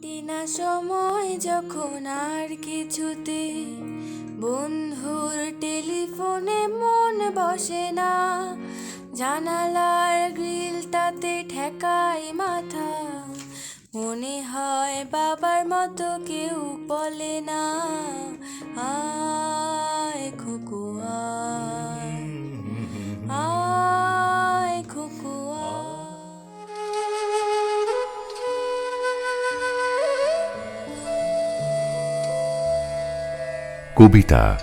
কাটে না সময় যখন আর কিছুতে। বন্ধুর টেলিফোনে মন বসে না। জানালার গ্রিলটাতে ঠেকাই মাথা। মনে হয় বাবার মতো কেউ বলে না। আয় কবিতা,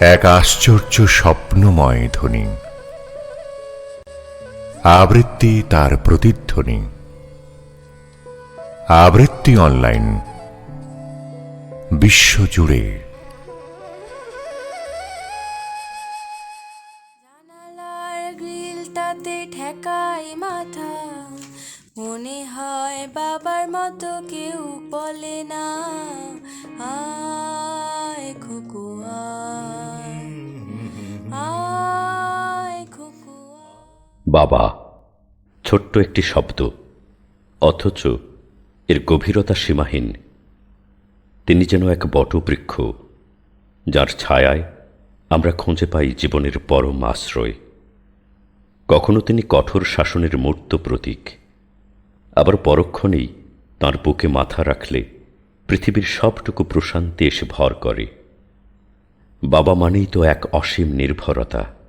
এক আশ্চর্য স্বপ্নময় ধ্বনি। আবৃত্তি তার প্রতিধ্বনি। আবৃত্তি অনলাইন। বিশ্বজুড়ে। গ্রিলটাতে ঠেকাই মাথা। মনে হয় বাবার মতো কেউ বলে না। বাবা, ছোট্ট একটি শব্দ, অথচ এর গভীরতা সীমাহীন। তিনি যেন এক বটবৃক্ষ, যার ছায়ায় আমরা খুঁজে পাই জীবনের পরম আশ্রয়। কখনো তিনি কঠোর শাসনের মূর্ত প্রতীক, আবার পরক্ষণেই তাঁর বুকে মাথা রাখলে পৃথিবীর সবটুকু প্রশান্তি এসে ভর করে। বাবা মানেই তো এক অসীম নির্ভরতা।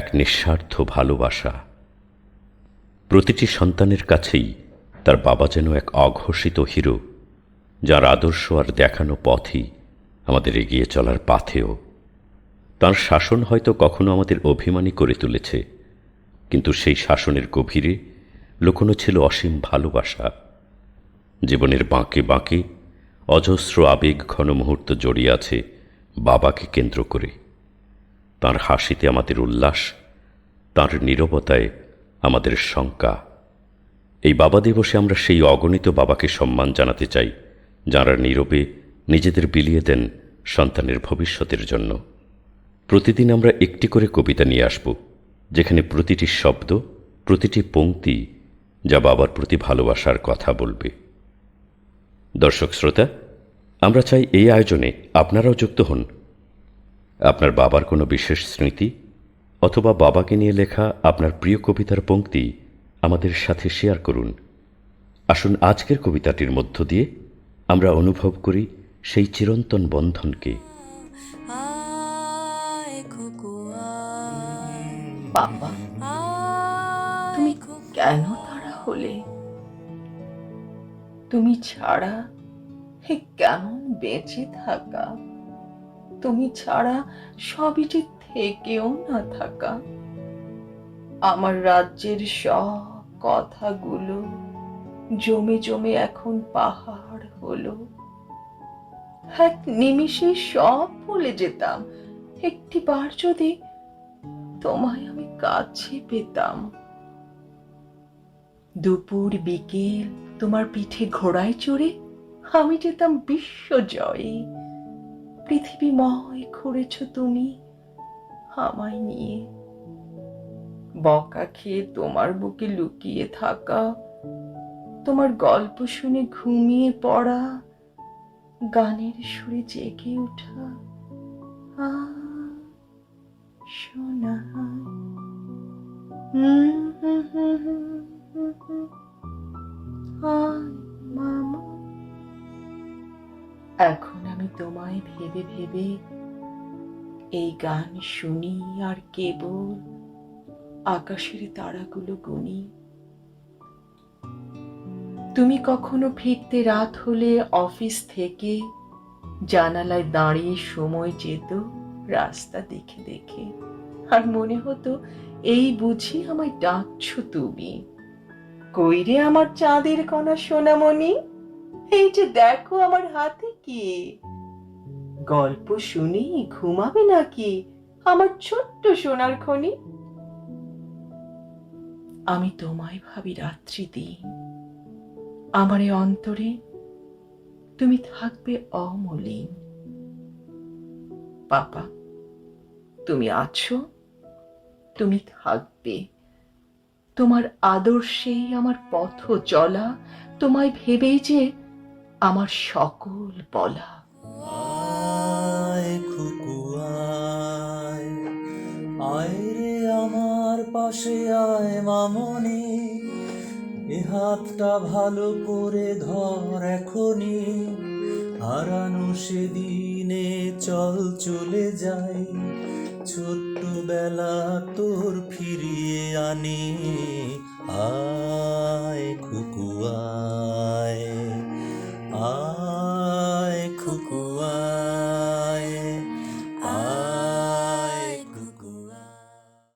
এক নিঃস্বার্থ ভালোবাসা। প্রতিটি সন্তানের কাছেই তার বাবা যেন এক অঘোষিত হিরো, যার আদর্শ আর দেখানো পথই আমাদের এগিয়ে চলার পাথেও তার শাসন হয়তো কখনো আমাদের অভিমানী করে তুলেছে, কিন্তু সেই শাসনের গভীরে লুকোনো ছিল অসীম ভালোবাসা। জীবনের বাঁকে বাঁকে অজস্র আবেগ ঘন মুহূর্ত জড়িয়ে আছে বাবাকে কেন্দ্র করে। তার হাসিতে আমাদের উল্লাস, তার নীরবতায় আমাদের শঙ্কা। এই বাবা দিবসে আমরা সেই অগণিত বাবাকে সম্মান জানাতে চাই, যাঁরা নীরবে নিজেদের বিলিয়ে দেন সন্তানের ভবিষ্যতের জন্য। প্রতিদিন আমরা একটি করে কবিতা নিয়ে আসব, যেখানে প্রতিটি শব্দ, প্রতিটি পংক্তি যা বাবার প্রতি ভালোবাসার কথা বলবে। দর্শক শ্রোতা, আমরা চাই এই আয়োজনে আপনারাও যুক্ত হন আপনার বাবার কোনো বিশেষ স্মৃতি? অথবা বাবাকে নিয়ে লেখা আপনার প্রিয় কবিতার পংক্তি আমাদের সাথে শেয়ার করুন। আসুন আজকের কবিতাটির মধ্য দিয়ে আমরা অনুভব করি সেই চিরন্তন বন্ধনকে। বাবা তুমি কেন তারা হলে তুমি ছাড়া হে কেমন বেঁচে থাকা? তুমি ছাড়া সবই যে থেকেও না থাকা। আমার রাজ্যের সব কথাগুলো জমে জমে এখন পাহাড় হলো। এক নিমিষে সব ভুলে যেতাম। একটি বার যদি তোমায় আমি কাছে পেতাম। দুপুর, বিকেল, তোমার পিঠে ঘোড়ায় চড়ে আমি যেতাম বিশ্ব জয়ে পৃথিবীময় ঘুরেছ তুমি আমায় নিয়ে। বকা খেয়ে তোমার বুকে লুকিয়ে থাকা, তোমার গল্প শুনে ঘুমিয়ে পড়া, গানের সুরে জেগে ওঠা শোনা। এখন আমি তোমায় ভেবে ভেবে এই গান শুনি আর কেবল আকাশের তারাগুলো গুনি। তুমি কখনো ফিরতে রাত হলে অফিস থেকে জানালায় দাঁড়িয়ে সময় যেত রাস্তা দেখে দেখে। আর মনে হতো, এই বুঝি আমায় ডাকছো তুমি। কইরে আমার চাঁদের কণা সোনামণি? এই যে দেখো আমার হাতে কি? গল্প শুনি, ঘুমাবে নাকি? আমার ছোট্ট সোনার খনি। আমি তোমায় ভাবি রাত্রি দিন। আমার অন্তরে তুমি থাকবে অমলিন। পাপা, তুমি আছো? তুমি থাকবে। তোমার আদর্শেই আমার পথ চলা। তোমায় ভেবেই যে আমার সকল বলা। আয় রে আমার পাশে আয় মামনি, এ হাতটা ভালো করে ধর এখনি। হারানো সেদিনে চল চলে যাই, ছোট্টবেলা তোর ফিরিয়ে আনি। আয়